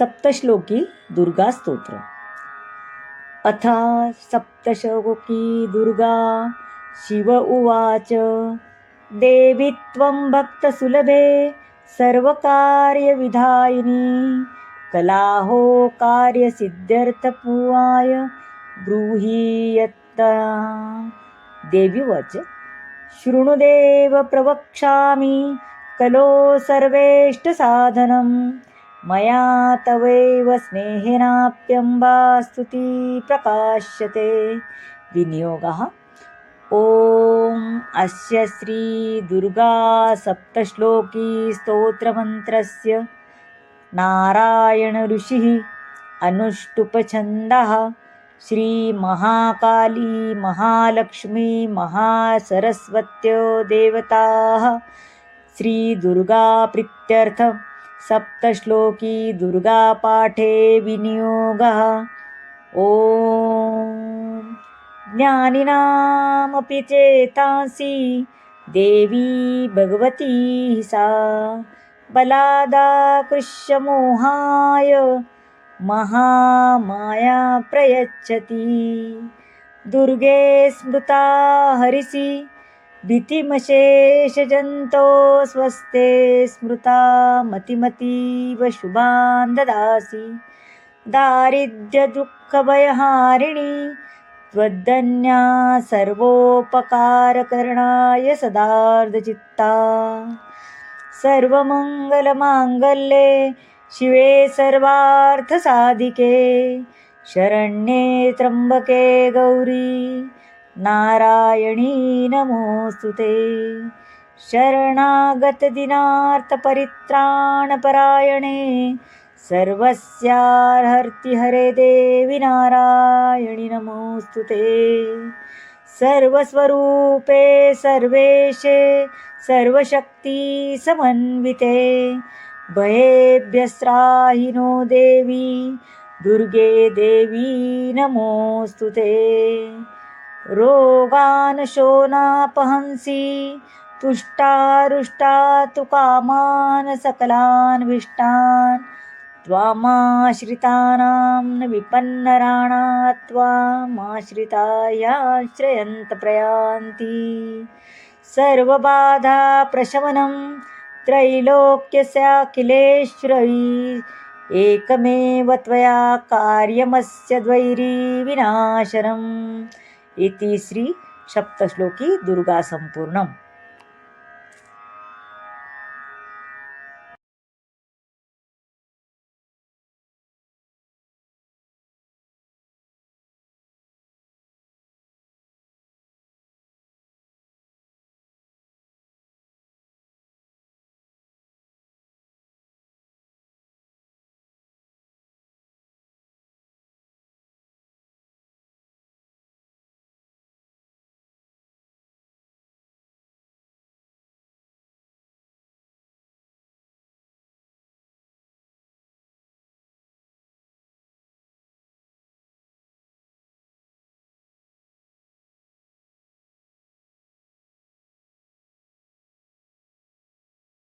सप्तश्लोकी दुर्गा स्तोत्र. अथ सप्तश्लोकी दुर्गा शिव उवाच देवी त्वं भक्तसुलभे सर्वकार्यविधायिनी कलाहो कार्यसिद्ध्यर्थपूवाय ब्रूहि यत्ता देवी वच शृणुदेव प्रवक्ष्यामि कलो सर्वेष्टसाधनम् मया तवैव स्नेहेनाप्यम्बा स्तुती प्रकाश्यते विनियोगः। ॐ अस्य श्रीदुर्गासप्तश्लोकीस्तोत्रमन्त्रस्य नारायणऋषिः स्तोत्रमन्त्रस्य। अनुष्टुपछन्दः। श्रीमहाकाली महालक्ष्मी महासरस्वत्यो देवताः। श्रीदुर्गाप्रीत्यर्थ। सप्तश्लोकी दुर्गापाठे विनियोगः। ॐ ज्ञानिनामपि चेतांसि देवी भगवती सा। बलादाकृष्यमोहाय महामाया प्रयच्छति। दुर्गे स्मृता हरिसि भीतिमशेषजन्तो स्वस्ते स्मृता मतिमतीव शुभान् ददासि दारिद्र्यदुःखभयहारिणी त्वद्दन्या सर्वोपकारकरणाय सदार्धचित्ता. सर्वमङ्गलमाङ्गल्ये शिवे सर्वार्थसाधिके शरण्ये त्र्यम्बके गौरी नारायणी नमोऽस्तु ते। शरणागतदिनार्थपरित्राणपरायणे। सर्वस्यार्हर्ति हरे देवि नारायणि नमोऽस्तु ते। सर्वस्वरूपे सर्वेशे सर्वशक्तिसमन्विते भयेभ्यस्त्राहिनो देवी दुर्गे देवी नमोऽस्तु ते। रोगान् शोनापहंसि तुष्टारुष्टा तु कामान् सकलान् विष्टान् त्वामाश्रितानां न विपन्नराणा त्वामाश्रितायाश्रयन्त प्रयान्ति सर्वबाधाप्रशमनं त्रैलोक्यस्याखिलेश्वरी एकमेव त्वया कार्यमस्य द्वैरी विनाशनम्। इति श्री सप्तश्लोकी दुर्गा सम्पूर्णम्